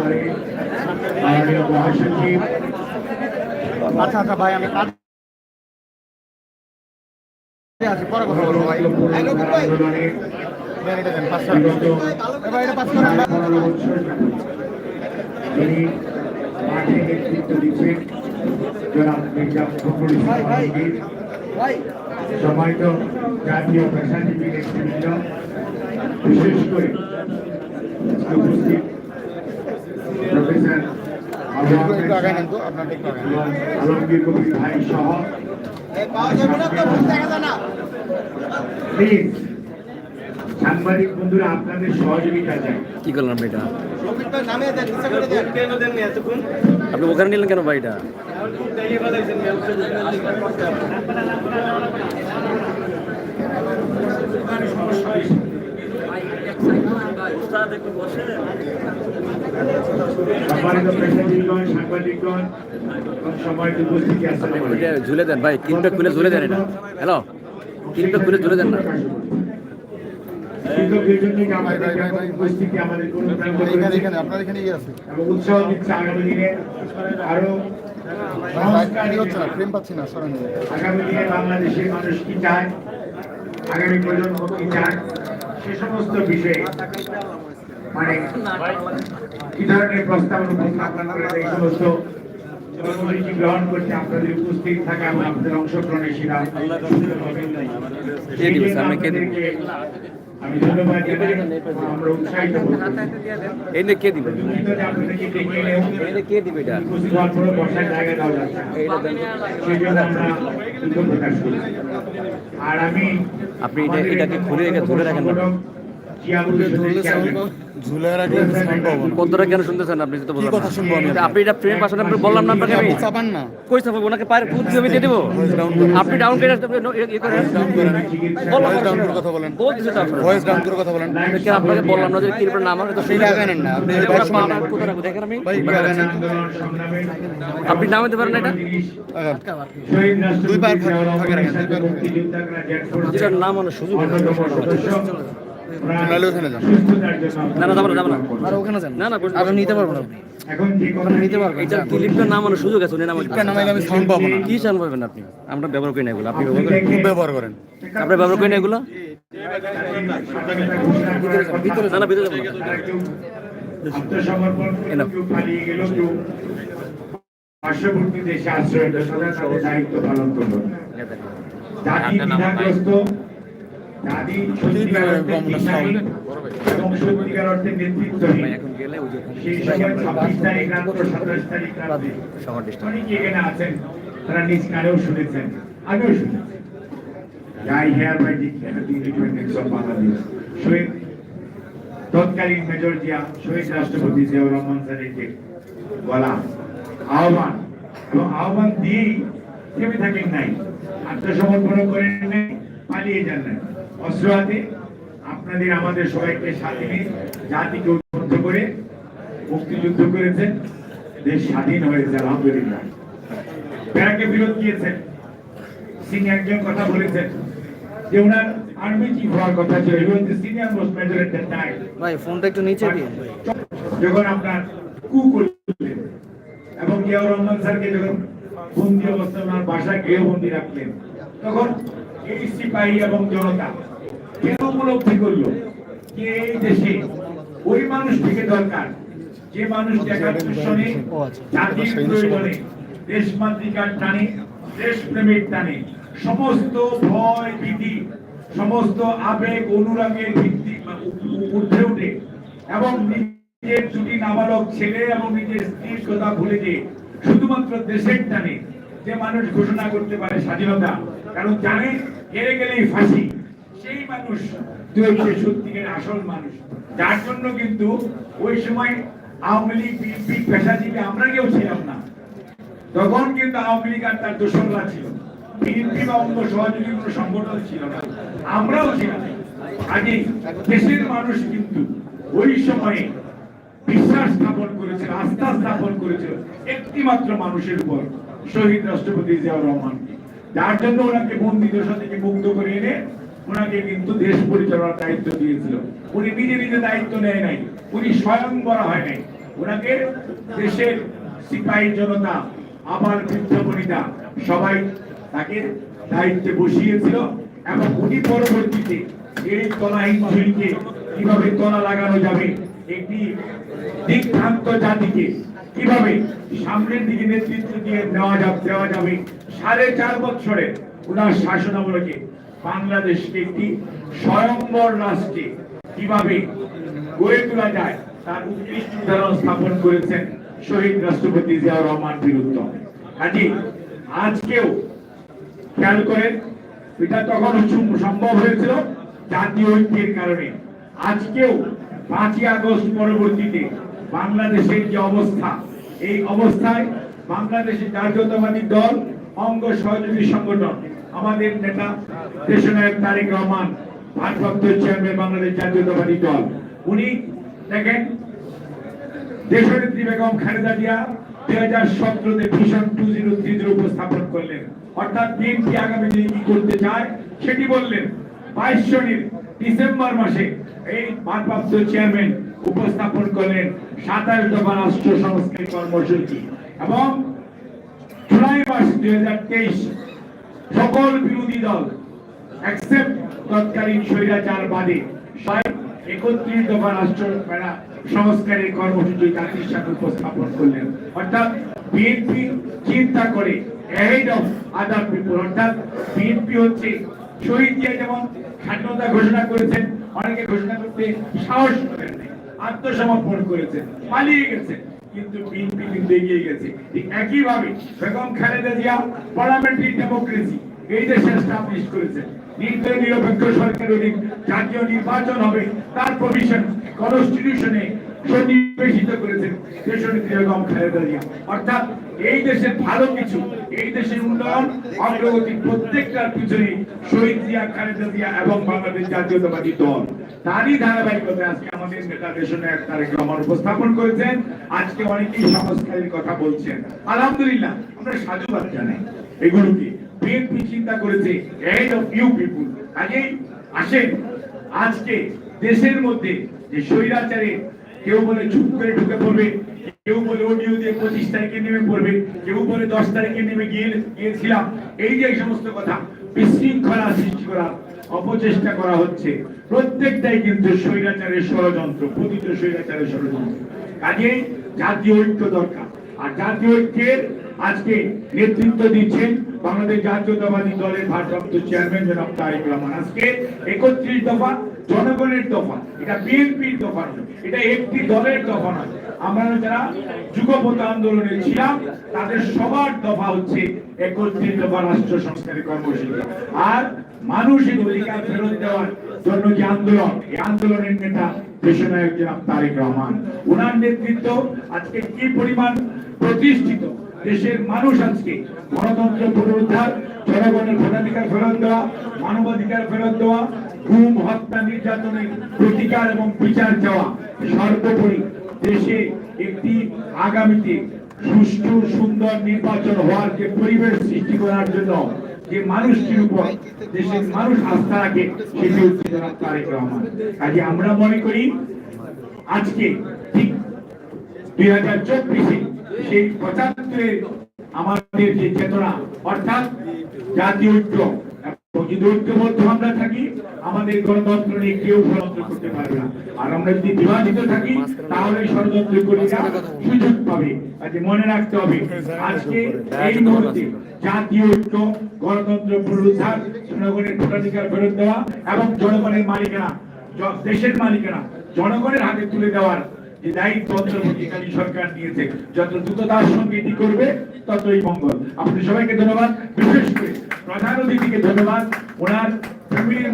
মাননীয় মহাসচিব আচ্ছা আচ্ছা ভাই আমি কাজ আছি পরে কথা বলব ভাই। এটা দেন পাঁচশো এবার এটা পাঁচশো টাকা। পনেরো বছর যাবৎ তিনি মাঠে নেতৃত্ব দিচ্ছেন জনাব মির্জা ফখরুল ইসলাম আলমগীর। ভাই। সম্মানিত জাতীয় পেশাজীবী নেতৃবৃন্দ বিশেষ করে উপস্থিত একটু আগায় নেন আহমেদ তো আপনার একটু আগায় এবং আলমগীর কবির ভাই সহ সাংবাদিক বন্ধুরা আপনাদের সহযোগিতা চাই। কি করলাম এটা? নামিয়ে দেন নিচে করে দেন। আপনি ওখানে নিলেন কেন ভাইটা সম্মানিত পেশাজীবীগণ সাংবাদিকগণ এবং সম্মানিত উপস্থিতি আসসালামু আলাইকুম। এটা ঝুলে দেন ভাই ক্লিপটা খুলে ঝুলে দেন এটা। হ্যালো ক্লিপটা খুলে ঝুলে দেন না। উৎসাহ দিচ্ছে আগামী দিনে আরও না পাচ্ছি না সরেন। আগামী দিনে বাংলাদেশের মানুষ কি চায় আগামী প্রজন্ম কি চায় সে সমস্ত বিষয়ে মানে কি ধরনের প্রস্তাব উপস্থাপন করে এই সমস্ত কর্মসূচি গ্রহণ করতে আপনাদের উপস্থিত থাকা এবং আপনাদের অংশগ্রহণের সেরা কে দিবে? সামনে কে দিবে? আমি ধন্যবাদ জানাই আমরা উৎসাহিত বোধ করছি। এই নিয়ে কে দিবে দুঃখিত যে আপনাদেরকে ডেকে এনেও এই নিয়ে কে দিবে এটা উপস্থিত হওয়ার পরেও বসার জায়গা দেওয়া যাচ্ছে না। এইটা দেন। সেই জন্য আমরা দুঃখ প্রকাশ করি আর আমি আপনি এটা- এটাকে খুলে রেখে ধরে রাখেন না। কেন শুনতেছেন আপনি? তো কি কথা শুনব আমি? আপনি এটা ফ্রেম পাশে আপনি বললাম না আপনাকে আমি। চাপান না। কই চাপাবো? ওনাকে পায়ের খুদ দিয়ে দিয়ে দেবো। আপনি ডাউন করে রাখতে ইয়ে করে ভয়েস ডাউন করে। কথা বলেন। বলতেছে তো ভয়েস ডাউন করে কথা বলেন। আপনাকে বললাম না যে নাম তো আগায় না। আপনি এটা ভাই শুনুন পা- না। আমার কোথায় রাখব? দেখেন আমি। ভাই একটু আগায় নামাতে পারেন না এটা? দুই পায়ের ফাঁকে রাখেন, পায়ের নাম হলো সুযোগ নাহলে ওখানে যান। না, না, যাব না, যাব না। আর ওখানে যান। না, না, আপনি নিতে পারবেন আপনি এখন যে কথা নিতে পারবেন এটার ক্লিপটার নাম সুযোগ আছে নাম ক্লিপটা নামাইলে আমি সাউন্ড পাবো না। কি চান পাবেন আপনি? আমরা ব্যবহার করি না এগুলো আপনি ব্যবহার করেন। খুব ব্যবহার করেন। আপনি ব্যবহার করেন এগুলো? ভিতরে না না ভিতরে যাব না। আত্মসমর্পণ কেউ পালিয়ে গেল কেউ পার্শ্ববর্তী দেশে আশ্রয় দায়িত্ব পালন করল জাতি দ্বিধাগ্রস্ত তারা নিজ কানেও শুনেছেন আগেও শুনেছেন। I hereby declare the independence of Bangladesh. শহীদ তৎকালীন মেজর জিয়া শহীদ রাষ্ট্রপতি জিয়াউর রহমান স্যারের যে বলা আহ্বান। এবং আহ্বান দিয়েই থেমে থাকেন নাই। আত্মসমর্পণ করেন নাই পালিয়ে যান নাই। অস্ত্র হাতে আপনাদের আমাদের সবাইকে সাথে নিয়ে জাতিকে উদ্বুদ্ধ করে মুক্তিযুদ্ধ করেছেন। দেশ স্বাধীন হয়েছে আলহামদুলিল্লাহ। ব্যারাকে বিরোধ দিয়েছেন সিং একজন কথা বলেছেন যে ওনার আর্মি চিফ হওয়ার কথা ছিল he was the senior most major at the time ভাই ফোনটা একটু নিচে দিন। যখন আপনার কু করলেন এবং জিয়াউর রহমান স্যারকে যখন বন্দি অবস্থায় ওনার বাসায় গৃহবন্দী রাখলেন তখন এই সিপাহী এবং জনতা কেন উপলব্ধি করল যে এই দেশে ওই মানুষটিকে দরকার যে মানুষটি একাত্তর সনে আচ্ছা। জাতির প্রয়োজনে দেশমাতৃকার টানে দেশপ্রেমের টানে সমস্ত ভয় ভীতি সমস্ত আবেগ অনুরাগের ভিত্তি উঠে উঠে এবং নিজের দুটি নাবালক ছেলে এবং নিজের স্ত্রীর কথা ভুলে যে শুধুমাত্র দেশের টানে যে মানুষ ঘোষণা করতে পারে স্বাধীনতা কারণ জানে হেরে গেলেই ফাঁসি মানুষ তুই হচ্ছে সত্যিকার আসল মানুষ। যার জন্য কিন্তু ওই সময় আওয়ামী লীগ, বিএনপি, পেশাজীবী, আমরা কেউ ছিলাম না। তখন কিন্তু আওয়ামী লীগ আর তার ছিল। বিএনপি বা অন্য সহযোগী কোনো সংগঠন ছিল না। আমরাও ছিলাম। আগে দেশের মানুষ কিন্তু ওই সময়ে বিশ্বাস স্থাপন করেছিল, আস্থা স্থাপন করেছিল একটি মাত্র মানুষের উপর, শহীদ রাষ্ট্রপতি জিয়াউর রহমানকে। যার জন্য ওনাকে বন্দি দশা থেকে মুক্ত করে এনে ওনাকে কিন্তু দেশ পরিচালনার দায়িত্ব দিয়েছিল। উনি নিজে দায়িত্ব নেয় নাই, উনি স্বয়ং বলা হয় নাই। ওনাকে দেশের সিপাহী জনতা আবার বৃদ্ধ বনিতা সবাই তাকে দায়িত্বে বসিয়েছিল এবং উনি পরবর্তীতে এই তলাহীন ঝুলিকে কীভাবে তলা লাগানো যাবে, একটি দিকভ্রান্ত জাতিকে কীভাবে সামনের দিকে নেতৃত্ব দিয়ে নেওয়া যাবে, দেওয়া যাবে, সাড়ে চার বছরে ওনার শাসনামলকে বাংলাদেশকে একটি স্বয়ম্বর রাষ্ট্রে কীভাবে গড়ে তোলা যায়, তার উৎকৃষ্ট উদাহরণ স্থাপন করেছেন শহীদ রাষ্ট্রপতি জিয়াউর রহমান বিরুদ্ধ কাজে আজকেও খেয়াল করেন, এটা তখন সম্ভব হয়েছিল জাতীয় ঐক্যের কারণে। আজকেও পাঁচই আগস্ট পরবর্তীতে বাংলাদেশের যে অবস্থা, এই অবস্থায় বাংলাদেশের জাতীয়তাবাদী দল, অঙ্গ সহযোগী সংগঠন আমাদের নেতা দেশনায়ক তারেক রহমান, ভারপ্রাপ্ত চেয়ারম্যান বাংলাদেশ জাতীয়তাবাদী দল। উনি দেখেন, দেশনেত্রী বেগম খালেদা জিয়া দুই হাজার সতেরোতে ভীষণ টু জিরো থ্রি জিরো উপস্থাপন করলেন। অর্থাৎ বিএনপি আগামী দিনে কি করতে চায়, সেটি বললেন, বাইশ জনের ডিসেম্বর মাসে এই ভারপ্রাপ্ত চেয়ারম্যান উপস্থাপন করলেন সাতাশ দফা রাষ্ট্র সংস্কার কর্মসূচি। এবং জুলাই মাস দুই হাজার তেইশ সকল বিরোধী দল অ্যাকসেপ্ট তৎকালীন স্বৈরাচার বাদে সবাই একত্রিশ দফা রাষ্ট্র সংস্কারের কর্মসূচি জাতির সামনে উপস্থাপন করলেন। অর্থাৎ বিএনপি চিন্তা করে ahead of other people অর্থাৎ বিএনপি হচ্ছে শহীদ দিয়ে যেমন স্বাধীনতা ঘোষণা করেছেন, অনেকে ঘোষণা করতে সাহস করেন আত্মসমর্পণ করেছেন, পালিয়ে গেছেন। কিন্তু বিএনপি কিন্তু এগিয়ে গেছে। ঠিক একইভাবে বেগম খালেদা জিয়া পার্লামেন্টারি ডেমোক্রেসি এই দেশে এস্টাবলিশ করেছে নির্দয় নিরপেক্ষ সরকারের জাতীয় নির্বাচন হবে, তার প্রভিশন কনস্টিটিউশনে সন্নিবেশিত করেছেন খালেদা জিয়া। অর্থাৎ এই দেশের ভালো কিছু, এই দেশের উন্নয়ন, অগ্রগতি প্রত্যেকটার পিছনে শহীদ জিয়া, খালেদা জিয়া এবং বাংলাদেশ জাতীয়তাবাদী দল। তারই আজকে আমাদের নেতা তারেক রহমান উপস্থাপন করেছেন। আজকে অনেকেই সংস্কারের কথা বলছেন। আলহামদুলিল্লাহ, আমরা সাধুবাদ জানাই। এগুলোকে বিএনপি চিন্তা করেছে এড অফ ইউ পিপুল কাজেই আসেন, আজকে দেশের মধ্যে যে স্বৈরাচারে কেউ বলে চুপ করে ঢুকে পড়বে, কেউ বলে অডিও দিয়ে পঁচিশ তারিখে নেমে পড়বে, কেউ বলে দশ তারিখে নেমে গিয়ে গিয়েছিলাম। এই যে এই সমস্ত কথা, বিশৃঙ্খলা সৃষ্টি করা, অপচেষ্টা করা হচ্ছে। প্রত্যেকটাই কিন্তু স্বৈরাচারের ষড়যন্ত্র প্রতিটি স্বৈরাচারের ষড়যন্ত্র। কাজেই জাতীয় ঐক্য দরকার। আর জাতীয় ঐক্যের আজকে নেতৃত্ব দিচ্ছেন বাংলাদেশ জাতীয়তাবাদী দলের ভারপ্রাপ্ত চেয়ারম্যান জনাব তারেক রহমান। আজকে একত্রিশ দফা জনগণের দফা এটা বিএনপির দফা নয়, এটা একটি দলের দফা নয়। আমরা যারা যুগপথ আন্দোলনে ছিলাম, তাদের সবার দফা হচ্ছে একত্রিশ দফা রাষ্ট্র সংস্কারের কর্মসূচি। আর মানুষের অধিকার ফেরত দেওয়ার জন্য যে আন্দোলন, এই আন্দোলনের নেতা দেশনায়ক জনাব তারেক রহমান। ওনার নেতৃত্ব আজকে কি পরিমাণ প্রতিষ্ঠিত? দেশের মানুষ আজকে গণতন্ত্র পুনরুদ্ধার, জনগণের ভোটাধিকার ফেরত দেওয়া, মানবাধিকার ফেরত দেওয়া গুম হত্যা, নির্যাতনের প্রতিকার এবং বিচার চাওয়া সর্বোপরি দেশে একটি আগামীতে সুষ্ঠু, সুন্দর নির্বাচন হওয়ার যে পরিবেশ সৃষ্টি করার জন্য যে মানুষটির উপর, দেশের মানুষ আস্থা রাখে, সেটি তারেক রহমান। কাজে আমরা মনে করি, আজকে ঠিক দুই হাজার চব্বিশে সেই পঁচাত্তরের আমাদের যে চেতনা, অর্থাৎ জাতীয় ঐক্য যদি ঐক্যবদ্ধ আমরা থাকি, আমাদের গণতন্ত্র নিয়ে কেউ ষড়যন্ত্র করতে পারবে না। আর আমরা যদি বিভাজিত থাকি, তাহলে সুযোগ পাবে। কাজে মনে রাখতে হবে, আজকে এই মুহূর্তে জাতীয় ঐক্য, গণতন্ত্র পুনরুদ্ধার, জনগণের ভোটাধিকার ফেরত দেওয়া এবং জনগণের মালিকানা দেশের মালিকানা জনগণের হাতে তুলে দেওয়ার যে দায়িত্ব অন্তর্বর্তীকালী সরকার নিয়েছে, যত দ্রুততার সঙ্গে এটি করবে, ততই মঙ্গল। আপনি সবাইকে ধন্যবাদ। বিশেষ করে প্রধান অতিথিকে ধন্যবাদ ওনার ফ্যামিলির